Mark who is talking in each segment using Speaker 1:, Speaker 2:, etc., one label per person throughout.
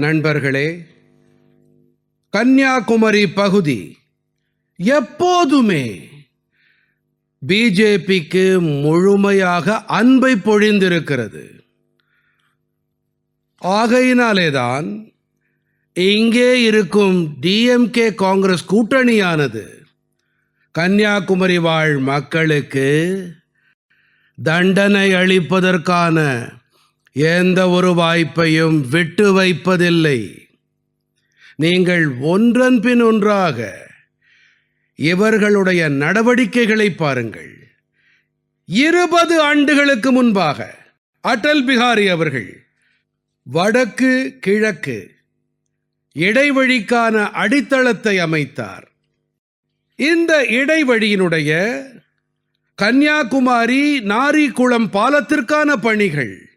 Speaker 1: நண்பர்களே கன்னியாகுமரி பகுதி எப்போதுமே பிஜேபிக்கு முழுமையாக அன்பை பொழிந்திருக்கிறது. ஆகையினாலேதான் இங்கே இருக்கும் டிஎம்கே காங்கிரஸ் கூட்டணியானது கன்னியாகுமரி வாழ் மக்களுக்கு தண்டனை அளிப்பதற்கான எந்த ஒரு வாய்ப்பையும் விட்டு வைப்பதில்லை. நீங்கள் ஒன்றன் பின் ஒன்றாக இவர்களுடைய நடவடிக்கைகளை பாருங்கள். இருபது ஆண்டுகளுக்கு முன்பாக அடல் பிகாரி அவர்கள் வடக்கு கிழக்கு இடைவழிக்கான அடித்தளத்தை அமைத்தார். இந்த இடைவழியினுடைய கன்னியாகுமரி நாரிகுளம் பாலத்திற்கான பணிகள்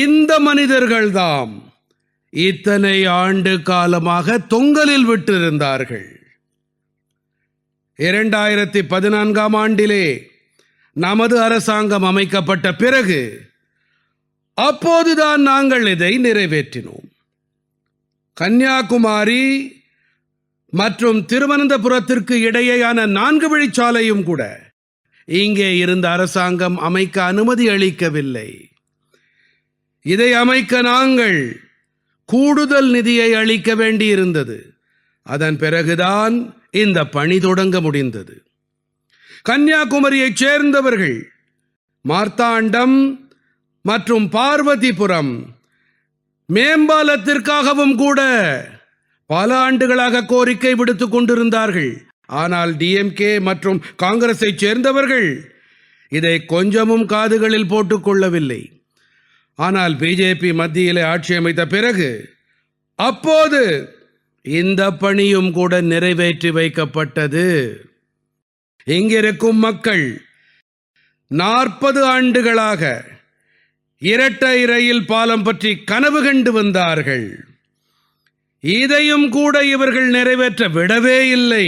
Speaker 1: இந்த மனிதர்கள்தாம் இத்தனை ஆண்டு காலமாக தொங்கலில் விட்டிருந்தார்கள். இரண்டாயிரத்தி பதினான்காம் ஆண்டிலே நமது அரசாங்கம் அமைக்கப்பட்ட பிறகு அப்போதுதான் நாங்கள் இதை நிறைவேற்றினோம். கன்னியாகுமரி மற்றும் திருவனந்தபுரத்திற்கு இடையேயான நான்கு வழிச்சாலையும் கூட இங்கே இருந்த அரசாங்கம் அமைக்க அனுமதி அளிக்கவில்லை. இதை அமைக்க நாங்கள் கூடுதல் நிதியை அளிக்க வேண்டியிருந்தது. அதன் பிறகுதான் இந்த பணி தொடங்க முடிந்தது. கன்னியாகுமரியைச் சேர்ந்தவர்கள் மார்த்தாண்டம் மற்றும் பார்வதிபுரம் மேம்பாலத்திற்காகவும் கூட பல ஆண்டுகளாக கோரிக்கை விடுத்துக் கொண்டிருந்தார்கள். ஆனால் டிஎம்கே மற்றும் காங்கிரஸைச் சேர்ந்தவர்கள் இதை கொஞ்சமும் காதுகளில் போட்டுக்கொள்ளவில்லை ஆனால் பிஜேபி மத்தியிலே ஆட்சி அமைத்த பிறகு அப்போது இந்த பணியும் கூட நிறைவேற்றி வைக்கப்பட்டது. இங்கிருக்கும் மக்கள் நாற்பது ஆண்டுகளாக இரட்டை ரயில் பாலம் பற்றி கனவு கண்டு வந்தார்கள். இதையும் கூட இவர்கள் நிறைவேற்ற விடவே இல்லை.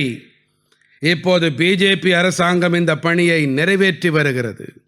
Speaker 1: இப்போது பிஜேபி அரசாங்கம் இந்த பணியை நிறைவேற்றி வருகிறது.